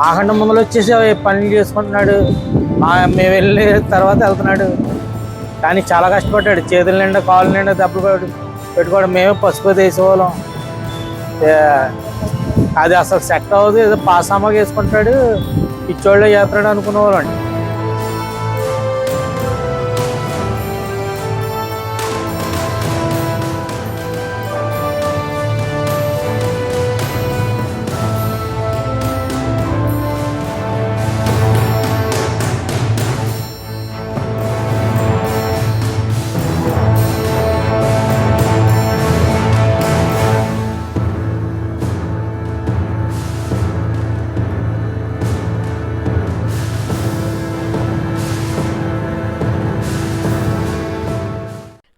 మాకంటే ముందులు వచ్చేసి పనులు చేసుకుంటున్నాడు. మా మేము వెళ్ళి తర్వాత వెళ్తున్నాడు. కానీ చాలా కష్టపడ్డాడు. చేతుల నిండా కాళ్ళ నిండా దెబ్బలు పెట్టుకోవడం మేమే పసుపు తీసేవాళ్ళం. అది అసలు సెట్ అవ్వదు. ఏదో పాసామాగా వేసుకుంటాడు పిచ్చోళ్ళు చేస్తాడు అనుకునేవాళ్ళం.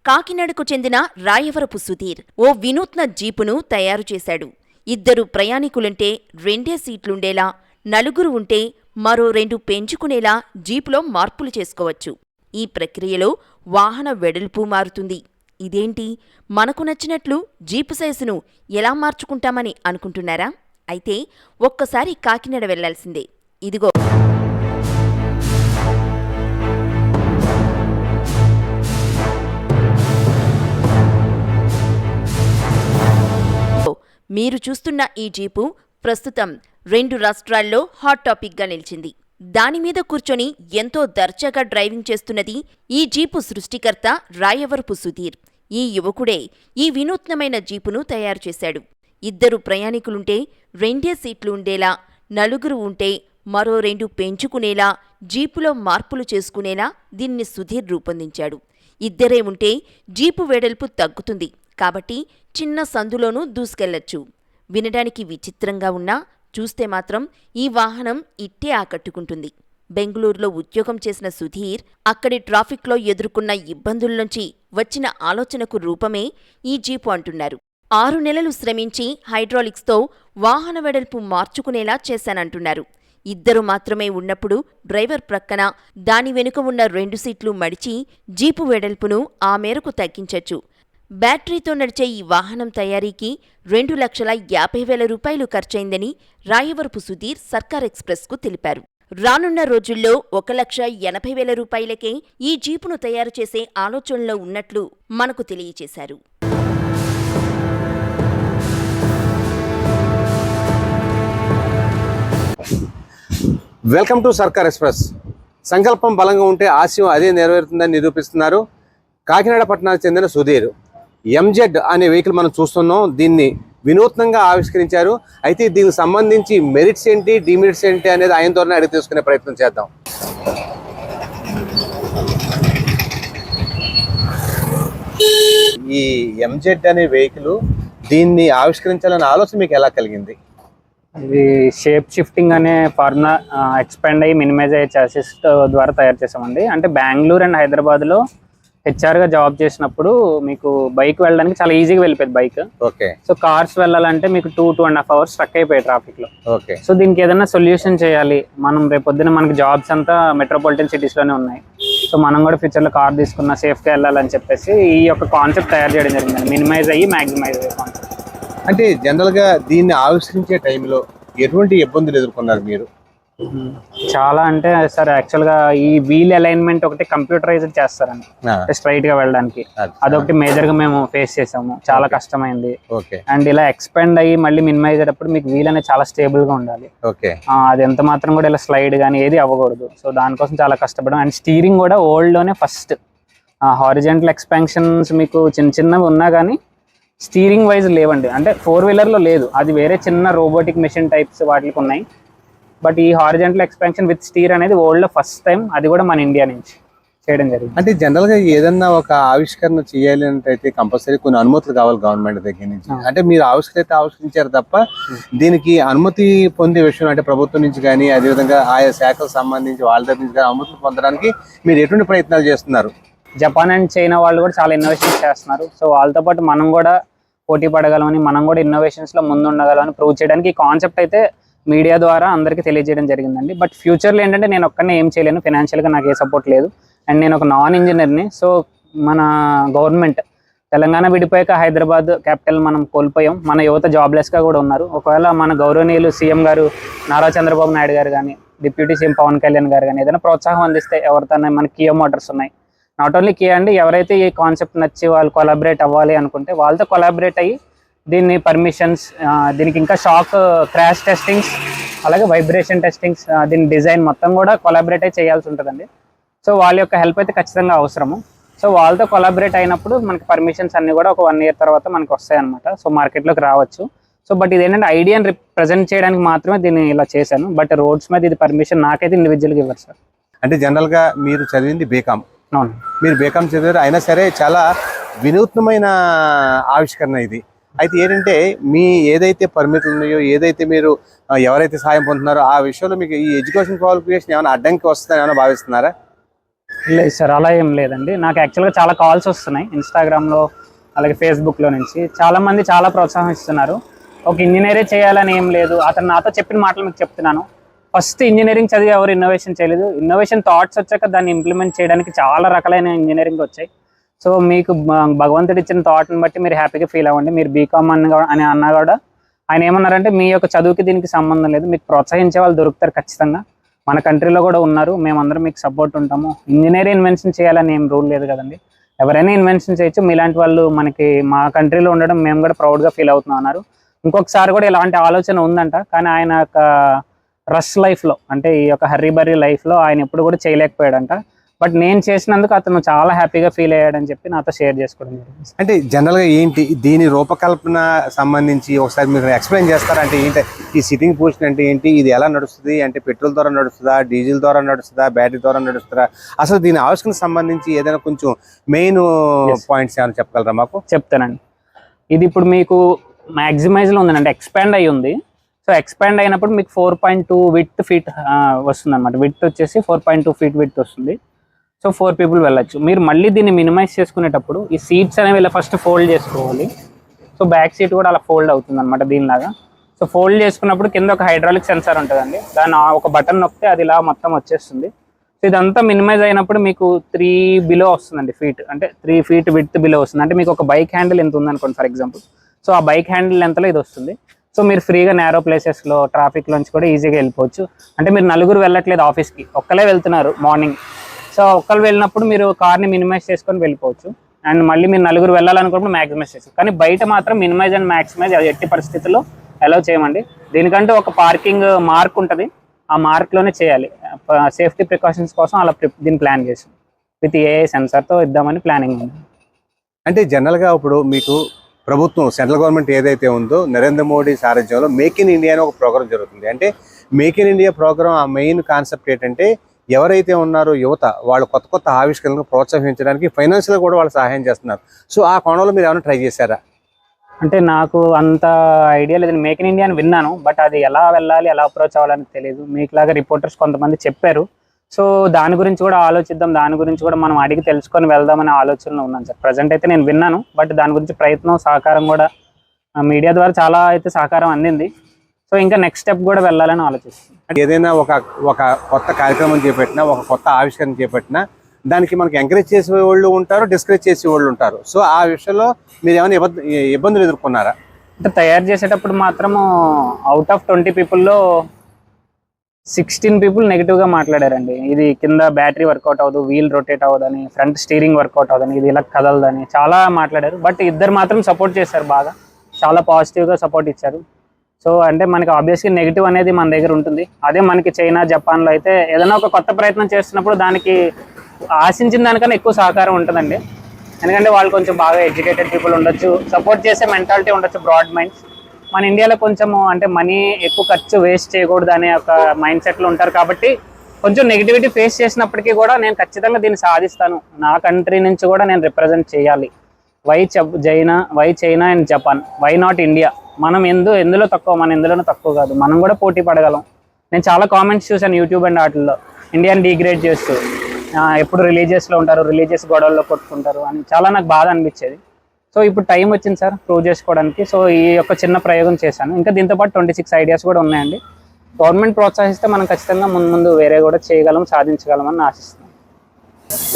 కాకినాడకు చెందిన రాయవరపు సుధీర్ ఓ వినూత్న జీపును తయారు చేశాడు. ఇద్దరు ప్రయాణికులుంటే రెండే సీట్లుండేలా నలుగురు ఉంటే మరో రెండు పెంచుకునేలా జీపులో మార్పులు చేసుకోవచ్చు. ఈ ప్రక్రియలో వాహన వెడల్పు మారుతుంది. ఇదేంటి? మనకు నచ్చినట్లు జీపు సైజును ఎలా మార్చుకుంటామని అనుకుంటున్నారా? అయితే ఒక్కసారి కాకినాడ వెళ్ళాల్సిందే. ఇదిగో మీరు చూస్తున్న ఈ జీపు ప్రస్తుతం రెండు రాష్ట్రాల్లో హాట్ టాపిక్గా నిలిచింది. దానిమీద కూర్చొని ఎంతో దర్జాగా డ్రైవింగ్ చేస్తున్నది ఈ జీపు సృష్టికర్త రాయవరపు సుధీర్. ఈ యువకుడే ఈ వినూత్నమైన జీపును తయారు చేశాడు. ఇద్దరు ప్రయాణికులుంటే రెండే సీట్లు ఉండేలా నలుగురు ఉంటే మరో రెండు పెంచుకునేలా జీపులో మార్పులు చేసుకునేలా దీన్ని సుధీర్ రూపొందించాడు. ఇద్దరే ఉంటే జీపు వెడల్పు తగ్గుతుంది. కాబట్టి చిన్న సందులోనూ దూసుకెళ్ళొచ్చు. వినడానికి విచిత్రంగా ఉన్నా చూస్తే మాత్రం ఈ వాహనం ఇట్టే ఆకట్టుకుంటుంది. బెంగళూరులో ఉద్యోగం చేసిన సుధీర్ అక్కడి ట్రాఫిక్లో ఎదుర్కొన్న ఇబ్బందుల నుంచి వచ్చిన ఆలోచనకు రూపమే ఈ జీపు అంటున్నారు. ఆరు నెలలు శ్రమించి హైడ్రాలిక్స్తో వాహన వెడల్పు మార్చుకునేలా చేశానంటున్నారు. ఇద్దరు మాత్రమే ఉన్నప్పుడు డ్రైవర్ ప్రక్కన దాని వెనుక ఉన్న రెండు సీట్లు మడిచి జీపు వెడల్పును ఆ మేరకు తగ్గించొచ్చు. బ్యాటరీతో నడిచే ఈ వాహనం తయారీకి రెండు లక్షల యాభై వేల రూపాయలు ఖర్చయిందని రాయవరపు సుధీర్ సర్కార్ ఎక్స్ప్రెస్కు తెలిపారు. రానున్న రోజుల్లో ఒక లక్ష ఎనభై వేల రూపాయలకే ఈ జీపును తయారు చేసే ఆలోచనలో ఉన్నట్లు మనకు తెలియచేశారు వెల్కమ్ టు సర్కార్ ఎక్స్ప్రెస్. సంకల్పం బలంగా ఉంటే ఆశయం అదే నెరవేరుతుందని నిరూపిస్తున్నారు కాకినాడ పట్టణానికి చెందిన సుధీర్. ఎంజెడ్ అనే వెహికల్ మనం చూస్తున్నాం. దీన్ని వినూత్నంగా ఆవిష్కరించారు. అయితే దీనికి సంబంధించి మెరిట్స్ ఏంటి డిమెరిట్స్ ఏంటి అనేది ఆయన ద్వారా అడిగి తెలుసుకునే ప్రయత్నం చేద్దాం. ఈ ఎంజెడ్ అనే వెహికల్ దీన్ని ఆవిష్కరించాలనే ఆలోచన మీకు ఎలా కలిగింది? ఇది షేప్ షిఫ్టింగ్ అనే ఫార్ములా ఎక్స్పాండ్ uh, అయ్యి మినిమైజ్ అయ్యే చాసెస్ ద్వారా తయారు చేసామండి అంటే బెంగళూరు అండ్ హైదరాబాద్లో హెచ్ఆర్గా జాబ్ చేసినప్పుడు మీకు బైక్ వెళ్ళడానికి చాలా ఈజీగా వెళ్ళిపోయింది బైక్ ఓకే సో కార్స్ వెళ్ళాలంటే మీకు two two and half hours struck అయిపోయాయి ట్రాఫిక్లో ఓకే సో దీనికి ఏదైనా సొల్యూషన్ చేయాలి. మనం రేపు పొద్దున మనకి జాబ్స్ అంతా మెట్రోపాలిటన్ సిటీస్లోనే ఉన్నాయి. సో మనం కూడా ఫ్యూచర్లో కార్ తీసుకున్న సేఫ్గా వెళ్ళాలని చెప్పేసి ఈ యొక్క కాన్సెప్ట్ తయారు చేయడం జరిగింది మినిమైజ్ అయ్యి మ్యాక్సిమైజ్ అయ్యే కాన్సెప్ట్ అంటే జనరల్గా దీన్ని ఆవిష్కరించే టైంలో ఎటువంటి ఇబ్బందులు ఎదుర్కొన్నారు మీరు? చాలా అంటే సార్ యాక్చువల్గా ఈ వీల్ అలైన్మెంట్ ఒకటి కంప్యూటరైజ్డ్ చేస్తారండి. ఆ, స్ట్రైట్గా వెళ్ళడానికి. అది. అదొకటి మేజర్గా మేము ఫేస్ చేసాము. చాలా కష్టమైంది. అండ్ ఇలా ఎక్స్పెండ్ అయ్యి మళ్ళీ మినిమైజ్ అయ్యేటప్పుడు మీకు వీల్ అనేది చాలా స్టేబుల్గా ఉండాలి. అది ఎంత మాత్రం కూడా ఇలా స్లైడ్ కానీ ఏది అవ్వకూడదు. సో దానికోసం చాలా కష్టపడడం. అండ్ స్టీరింగ్ కూడా ఓల్డ్లోనే ఫస్ట్ హారిజెంటల్ ఎక్స్పాన్షన్స్ మీకు చిన్న చిన్నవి ఉన్నా కానీ స్టీరింగ్ వైజ్ లేవండి. అంటే ఫోర్ వీలర్లో లేదు. అది వేరే చిన్న రోబోటిక్ మెషిన్ టైప్స్ వాటికి ఉన్నాయి. బట్ ఈ హారిజెంటల్ ఎక్స్పాన్షన్ విత్ స్టీర్ అనేది వరల్డ్లో ఫస్ట్ టైం అది కూడా మన ఇండియా నుంచి చేయడం జరిగింది. అంటే జనరల్గా ఏదన్నా ఒక ఆవిష్కరణ చేయాలి అంటే కంపల్సరీ కొన్ని అనుమతులు కావాలి గవర్నమెంట్ దగ్గర నుంచి. అంటే మీరు ఆవిష్కరిత ఆవిష్కరించారు తప్ప దీనికి అనుమతి పొందే విషయం అంటే ప్రభుత్వం నుంచి కానీ అదేవిధంగా ఆయా శాఖలకు సంబంధించి వాళ్ళ దగ్గర నుంచి అనుమతులు పొందడానికి మీరు ఎటువంటి ప్రయత్నాలు చేస్తున్నారు? జపాన్ అండ్ చైనా వాళ్ళు కూడా చాలా ఇన్నోవేషన్స్ చేస్తున్నారు. సో వాళ్ళతో పాటు మనం కూడా పోటీ పడగలమని మనం కూడా ఇన్నోవేషన్స్లో ముందు ఉండగలమని ప్రూవ్ చేయడానికి ఈ కాన్సెప్ట్ అయితే మీడియా ద్వారా అందరికీ తెలియజేయడం జరిగిందండి. బట్ ఫ్యూచర్లో ఏంటంటే నేను ఒక్కనే ఏం చేయలేను. ఫైనాన్షియల్గా నాకు ఏ సపోర్ట్ లేదు. అండ్ నేను ఒక నాన్ ఇంజనీర్ని. సో మన గవర్నమెంట్ తెలంగాణ విడిపోయాక హైదరాబాద్ క్యాపిటల్ మనం కోల్పోయాం. మన యువత జాబ్లెస్గా కూడా ఉన్నారు. ఒకవేళ మన గౌరవనీయులు సీఎం గారు నారా చంద్రబాబు నాయుడు గారు కానీ డిప్యూటీ సీఎం పవన్ కళ్యాణ్ గారు కానీ ఏదైనా ప్రోత్సాహం అందిస్తే ఎవరితోనే మన కియో మోటార్స్ ఉన్నాయి. నాట్ ఓన్లీ కియా అండి ఎవరైతే ఈ కాన్సెప్ట్ నచ్చి వాళ్ళు కొలాబరేట్ అవ్వాలి అనుకుంటే వాళ్ళతో కొలాబరేట్ అయ్యి దీన్ని పర్మిషన్స్ దీనికి ఇంకా షాక్ క్రాష్ టెస్టింగ్స్ అలాగే వైబ్రేషన్ టెస్టింగ్స్ దీని డిజైన్ మొత్తం కూడా కొలాబరేట్ అయి చేయాల్సి ఉంటుందండి. సో వాళ్ళ యొక్క హెల్ప్ అయితే ఖచ్చితంగా అవసరము. సో వాళ్ళతో కొలాబరేట్ అయినప్పుడు మనకి పర్మిషన్స్ అన్ని కూడా ఒక వన్ ఇయర్ తర్వాత మనకి వస్తాయి అనమాట సో మార్కెట్లోకి రావచ్చు. సో బట్ ఇది ఏంటంటే ఐడియాని రిప్రజెంట్ చేయడానికి మాత్రమే దీన్ని ఇలా చేశాను. బట్ రోడ్స్ మీద ఇది పర్మిషన్ నాకైతే ఇండివిజువల్గా ఇవ్వరు సార్. అంటే జనరల్గా మీరు చదివింది బీకామ్ అవును. మీరు బీకామ్ చదివారు అయినా సరే చాలా వినూత్నమైన ఆవిష్కరణ ఇది. అయితే ఏంటంటే మీ ఏదైతే పరిమితులు ఉన్నాయో ఏదైతే మీరు ఎవరైతే సహాయం పొందుతున్నారో ఆ విషయంలో మీకు ఈ ఎడ్యుకేషన్ క్వాలిఫికేషన్ ఏమైనా అడ్డంకి వస్తుందని ఏమైనా భావిస్తున్నారా? లేదు సార్ అలా ఏం లేదండి. నాకు యాక్చువల్గా చాలా కాల్స్ వస్తున్నాయి. ఇన్స్టాగ్రామ్లో అలాగే ఫేస్బుక్లో నుంచి. చాలామంది చాలా ప్రోత్సాహం ఇస్తున్నారు. ఒక ఇంజనీరే చేయాలని ఏం లేదు. అతను నాతో చెప్పిన మాటలు మీకు చెప్తున్నాను. ఫస్ట్ ఇంజనీరింగ్ చదివి ఎవరు ఇన్నోవేషన్ చేయలేదు. ఇన్నోవేషన్ థాట్స్ వచ్చాక దాన్ని ఇంప్లిమెంట్ చేయడానికి చాలా రకాలైన ఇంజనీరింగ్ వచ్చాయి. సో మీకు భగవంతుడు ఇచ్చిన థాట్ని బట్టి మీరు హ్యాపీగా ఫీల్ అవ్వండి. మీరు బీకామ్ అని కూడా- అని అన్నా కూడా ఆయన ఏమన్నారంటే మీ యొక్క చదువుకి దీనికి సంబంధం లేదు. మీకు ప్రోత్సహించే వాళ్ళు దొరుకుతారు ఖచ్చితంగా. మన కంట్రీలో కూడా ఉన్నారు. మేమందరం మీకు సపోర్ట్ ఉంటాము. ఇంజనీర్ ఇన్వెన్షన్ చేయాలని ఏం రూల్ లేదు కదండి. ఎవరైనా ఇన్వెన్షన్ చేయొచ్చు. మీలాంటి వాళ్ళు మనకి మా కంట్రీలో ఉండడం మేము కూడా ప్రౌడ్గా ఫీల్ అవుతున్నాం అన్నారు. ఇంకొకసారి కూడా ఇలాంటి ఆలోచన ఉందంట. కానీ ఆయన యొక్క రష్ లైఫ్లో అంటే ఈ యొక్క హర్రీ బర్రీ లైఫ్లో ఆయన ఎప్పుడు కూడా చేయలేకపోయాడంట. బట్ నేను చేసినందుకు అతను చాలా హ్యాపీగా ఫీల్ అయ్యాడని చెప్పి నాతో షేర్ చేసుకోవడం జరిగింది. అంటే జనరల్గా ఏంటి దీని రూపకల్పన సంబంధించి ఒకసారి మీరు ఎక్స్ప్లెయిన్ చేస్తారా? అంటే ఏంటి ఈ సిట్టింగ్ పొజిషన్ అంటే ఏంటి? ఇది ఎలా నడుస్తుంది? అంటే పెట్రోల్ ద్వారా నడుస్తుందా? డీజిల్ ద్వారా నడుస్తుందా? బ్యాటరీ ద్వారా నడుస్తుందా? అసలు దీని ఆవిష్కరణ సంబంధించి ఏదైనా కొంచెం మెయిన్. పాయింట్స్ ఏమైనా చెప్పగలరా మాకు? చెప్తానండి. ఇది ఇప్పుడు మీకు మ్యాక్సిమైజ్లో ఉందండి. అంటే ఎక్స్పాండ్ అయ్యి ఉంది. సో ఎక్స్పాండ్ అయినప్పుడు మీకు four point two width feet వస్తుంది అనమాట విత్ వచ్చేసి four point two feet width వస్తుంది. సో ఫోర్ పీపుల్ వెళ్ళచ్చు. మీరు మళ్ళీ దీన్ని మినిమైజ్ చేసుకునేటప్పుడు ఈ సీట్స్ అనేవి ఇలా ఫస్ట్ ఫోల్డ్ చేసుకోవాలి. సో బ్యాక్ సీట్ కూడా అలా ఫోల్డ్ అవుతుంది అనమాట దీనిలాగా. సో ఫోల్డ్ చేసుకున్నప్పుడు కింద ఒక హైడ్రాలిక్ సెన్సార్ ఉంటుందండి. దాని ఒక బటన్ నొక్కితే అది ఇలా మొత్తం వచ్చేస్తుంది. సో ఇదంతా మినిమైజ్ అయినప్పుడు మీకు త్రీ బిలో వస్తుందండి ఫీట్. అంటే త్రీ ఫీట్ విత్ బిలో వస్తుంది. అంటే మీకు ఒక బైక్ హ్యాండిల్ ఎంత ఉందనుకోండి ఫర్ ఎగ్జాంపుల్. సో ఆ బైక్ హ్యాండిల్ ఎంతలో ఇది వస్తుంది. సో మీరు ఫ్రీగా నేరో ప్లేసెస్లో ట్రాఫిక్లోంచి కూడా ఈజీగా వెళ్ళిపోవచ్చు. అంటే మీరు నలుగురు వెళ్ళట్లేదు ఆఫీస్కి. ఒక్కలే వెళ్తున్నారు మార్నింగ్. సో ఒక్కరు వెళ్ళినప్పుడు మీరు కార్ని మినిమైజ్ చేసుకొని వెళ్ళిపోవచ్చు. అండ్ మళ్ళీ మీరు నలుగురు వెళ్ళాలనుకున్నప్పుడు మ్యాక్సిమైజ్ చేస్తారు కానీ బయట మాత్రం మినిమైజ్ అండ్ మ్యాక్సిమైజ్ ఎట్టి పరిస్థితుల్లో అలౌ చేయమండి. దీనికంటే ఒక పార్కింగ్ మార్క్ ఉంటుంది. ఆ మార్క్లోనే చేయాలి. సేఫ్టీ ప్రికాషన్స్ కోసం అలా దీన్ని ప్లాన్ చేసాం. విత్ ఏఐ సెన్సార్తో ఇద్దామని ప్లానింగ్ ఉంది. అంటే జనరల్గా ఇప్పుడు మీకు ప్రభుత్వం సెంట్రల్ గవర్నమెంట్ ఏదైతే ఉందో నరేంద్ర మోడీ సారథ్యంలో మేక్ ఇన్ ఇండియా అని ఒక ప్రోగ్రామ్ జరుగుతుంది. అంటే మేక్ ఇన్ ఇండియా ప్రోగ్రామ్ ఆ మెయిన్ కాన్సెప్ట్ ఏంటంటే ఎవరైతే ఉన్నారో యువత వాళ్ళు కొత్త కొత్త ఆవిష్కరణలు ప్రోత్సహించడానికి ఫైనాన్షియల్ కూడా వాళ్ళు సహాయం చేస్తున్నారు. సో ఆ కోణంలో మీరు ఏమైనా ట్రై చేశారా? అంటే నాకు అంత ఐడియా లేదు. మేక్ ఇన్ ఇండియా అని విన్నాను బట్ అది ఎలా వెళ్ళాలి ఎలా అప్రోచ్ అవ్వాలని తెలియదు మీకులాగా రిపోర్టర్స్ కొంతమంది చెప్పారు. సో దాని గురించి కూడా ఆలోచిద్దాం దాని గురించి కూడా మనం అడిగి తెలుసుకొని వెళ్దామనే ఆలోచనలో ఉన్నాను సార్. ప్రజెంట్ అయితే నేను విన్నాను బట్ దాని గురించి ప్రయత్నం సహకారం కూడా మీడియా ద్వారా చాలా అయితే సహకారం అందింది. సో ఇంకా నెక్స్ట్ స్టెప్ కూడా వెళ్ళాలని ఆలోచిస్తున్నాను అంటే ఏదైనా ఒక ఒక కొత్త కార్యక్రమం చేపట్టినా ఒక కొత్త ఆవిష్కరణ చేపట్టినా దానికి మనకి ఎంకరేజ్ చేసే వాళ్ళు ఉంటారు డిస్కరేజ్ చేసే వాళ్ళు ఉంటారు. సో ఆ విషయంలో మీరు ఏమైనా ఇబ్బంది ఇబ్బందులు ఎదుర్కొన్నారా? అంటే తయారు చేసేటప్పుడు మాత్రము అవుట్ ఆఫ్ ట్వంటీ పీపుల్లో సిక్స్టీన్ పీపుల్ నెగిటివ్గా మాట్లాడారండి. ఇది కింద బ్యాటరీ వర్కౌట్ అవ్వదు వీల్ రొటేట్ అవ్వదని ఫ్రంట్ స్టీరింగ్ వర్కౌట్ అవ్వదని ఇది ఇలా కదలదని చాలా మాట్లాడారు. బట్ ఇద్దరు మాత్రం సపోర్ట్ చేశారు బాగా. చాలా పాజిటివ్గా సపోర్ట్ ఇచ్చారు. సో అంటే మనకి ఆబ్వియస్లీ నెగిటివ్ అనేది మన దగ్గర ఉంటుంది. అదే మనకి చైనా జపాన్లో అయితే ఏదైనా ఒక కొత్త ప్రయత్నం చేస్తున్నప్పుడు దానికి ఆశించిన దానికన్నా ఎక్కువ సహకారం ఉంటుందండి. ఎందుకంటే వాళ్ళు కొంచెం బాగా ఎడ్యుకేటెడ్ పీపుల్ ఉండొచ్చు సపోర్ట్ చేసే మెంటాలిటీ ఉండొచ్చు బ్రాడ్ మైండ్స్ మన ఇండియాలో కొంచెము అంటే మనీ ఎక్కువ ఖర్చు వేస్ట్ చేయకూడదు అనే ఒక మైండ్ సెట్లో ఉంటారు కాబట్టి కొంచెం నెగిటివిటీ ఫేస్ చేసినప్పటికీ కూడా నేను ఖచ్చితంగా దీన్ని సాధిస్తాను. నా కంట్రీ నుంచి కూడా నేను రిప్రజెంట్ చేయాలి. Why China why China and Japan why not India మనం ఎందు ఎందులో తక్కువ? మన ఎందులోనూ తక్కువ కాదు. మనం కూడా పోటీ పడగలం. నేను చాలా కామెంట్స్ చూసాను యూట్యూబ్ అండ్ వాటిల్లో. ఇండియాని డిగ్రేడ్ చేస్తూ. ఎప్పుడు రిలీజియస్లో ఉంటారు రిలీజియస్ గొడవల్లో కొట్టుకుంటారు అని చాలా నాకు బాధ అనిపించేది. సో ఇప్పుడు టైం వచ్చింది సార్ ప్రూవ్ చేసుకోవడానికి. సో ఈ యొక్క చిన్న ప్రయోగం చేశాను. ఇంకా దీంతో పాటు ట్వంటీ సిక్స్ ఐడియాస్ కూడా ఉన్నాయండి. గవర్నమెంట్ ప్రోత్సహిస్తే మనం ఖచ్చితంగా ముందు ముందు వేరే కూడా చేయగలం సాధించగలం అని ఆశిస్తున్నాను.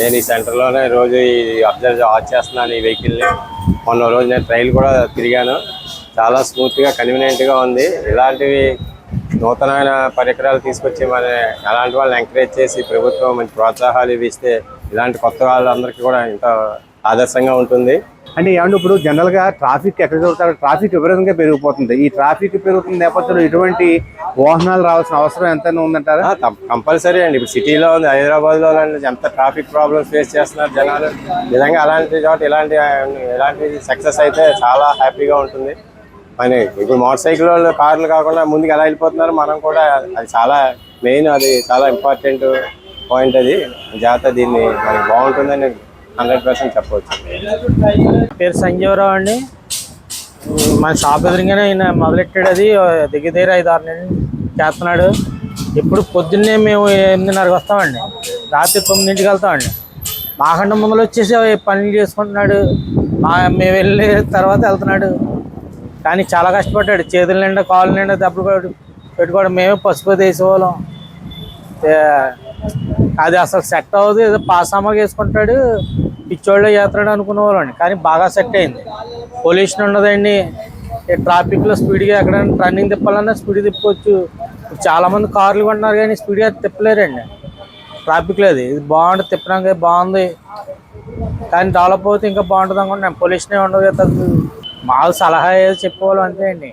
నేను ఈ సెంటర్లోనే రోజు ఈ అబ్జర్వ్ వాచ్ చేస్తున్నాను ఈ వెహికల్ని మొన్న రోజు నేను ట్రైల్ కూడా తిరిగాను. చాలా స్మూత్గా కన్వీనియంట్గా ఉంది. ఇలాంటివి నూతనమైన పరికరాలు తీసుకొచ్చి మన అలాంటి వాళ్ళని ఎంకరేజ్ చేసి ప్రభుత్వం మంచి ప్రోత్సాహాలు ఇవి ఇస్తే ఇలాంటి కొత్త వాళ్ళందరికీ కూడా ఎంతో ఆదర్శంగా ఉంటుంది. అంటే ఏమంటే ఇప్పుడు జనరల్గా ట్రాఫిక్ ఎక్కడ జరుగుతారు? ట్రాఫిక్ విపరీతంగా పెరిగిపోతుంది. ఈ ట్రాఫిక్ పెరుగుతున్న నేపథ్యంలో ఇటువంటి వాహనాలు రావాల్సిన అవసరం ఎంతైనా ఉందంటారా? కంపల్సరీ అండి. ఇప్పుడు సిటీలో ఉంది హైదరాబాద్లో ఎంత ట్రాఫిక్ ప్రాబ్లమ్స్ ఫేస్ చేస్తున్నారు జనాలు. నిజంగా అలాంటి చోట ఇలాంటి ఇలాంటి సక్సెస్ అయితే చాలా హ్యాపీగా ఉంటుంది. అని ఇప్పుడు మోటార్ సైకిల్ వాళ్ళు కార్లు కాకుండా ముందుకు ఎలా వెళ్ళిపోతున్నారు మనం కూడా అది చాలా మెయిన్ అది చాలా ఇంపార్టెంట్ పాయింట్ అది. జాగ్రత్త దీన్ని మనకి బాగుంటుందని హండ్రెడ్ పర్సెంట్ చెప్పవచ్చు. పేరు సంజీవరావు అండి. మన షాప్ ఎదురుగానే ఆయన మొదలెట్టాడు అది దగ్గర దగ్గర ఐదు ఆరు నెలలు చేస్తున్నాడు. ఇప్పుడు పొద్దున్నే మేము ఎనిమిదిన్నరకు వస్తామండి. రాత్రి తొమ్మిదింటికి వెళ్తామండి. మాకంటే ముందర వచ్చేసి పనులు చేసుకుంటున్నాడు. మా మేము వెళ్ళే తర్వాత వెళ్తున్నాడు. కానీ చాలా కష్టపడ్డాడు. చేతుల నిండా కాళ్ళ నిండా దెబ్బలు పెట్టుకోవడం మేమే పసుపు తీసేవాళ్ళం. అది అసలు సెట్ అవ్వదు. ఏదో పాసామాగా వేసుకుంటాడు. పిచ్చోళ్ళు చేస్తాడు అనుకునే వాళ్ళండి కానీ బాగా సెట్ అయింది. పొల్యూషన్ ఉండదండి ఈ ట్రాఫిక్లో స్పీడ్గా ఎక్కడైనా రన్నింగ్ తిప్పాలన్నా స్పీడ్ తిప్పవచ్చు చాలామంది కార్లు కొంటున్నారు కానీ స్పీడ్గా తిప్పలేరండి. ట్రాఫిక్లో అది ఇది బాగుంటుంది తిప్పడానికి బాగుంది. కానీ డెవలప్ అవుతే ఇంకా బాగుంటుంది అనుకుంటున్నాను పొల్యూషన్ ఉండదు కదా. తగ్గు మాకు సలహా ఏదో చెప్పేవాళ్ళం అంతే అండి.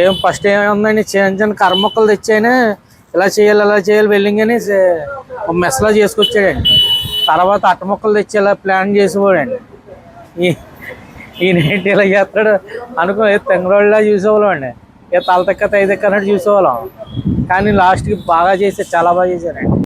ఏం ఫస్ట్ ఏముందండి చిన్న చిన్న కర్మొక్కలు తెచ్చాయని ఇలా చేయాలి ఇలా చేయాలి వెల్లింగ్ అని మెస్లా చేసుకొచ్చాడండి. తర్వాత అట్ట మొక్కలు తెచ్చి ఇలా ప్లాన్ చేసేవాడండి. ఈ ఈయన ఏంటి ఇలా చేస్తాడు అనుకో తెంగరోళ్ళ చూసేవాళ్ళం అండి. ఇక తల తెక్క తై తెక్క అన్నట్టు చూసేవాళ్ళం. కానీ లాస్ట్కి బాగా చేశారు చాలా బాగా చేశారండి.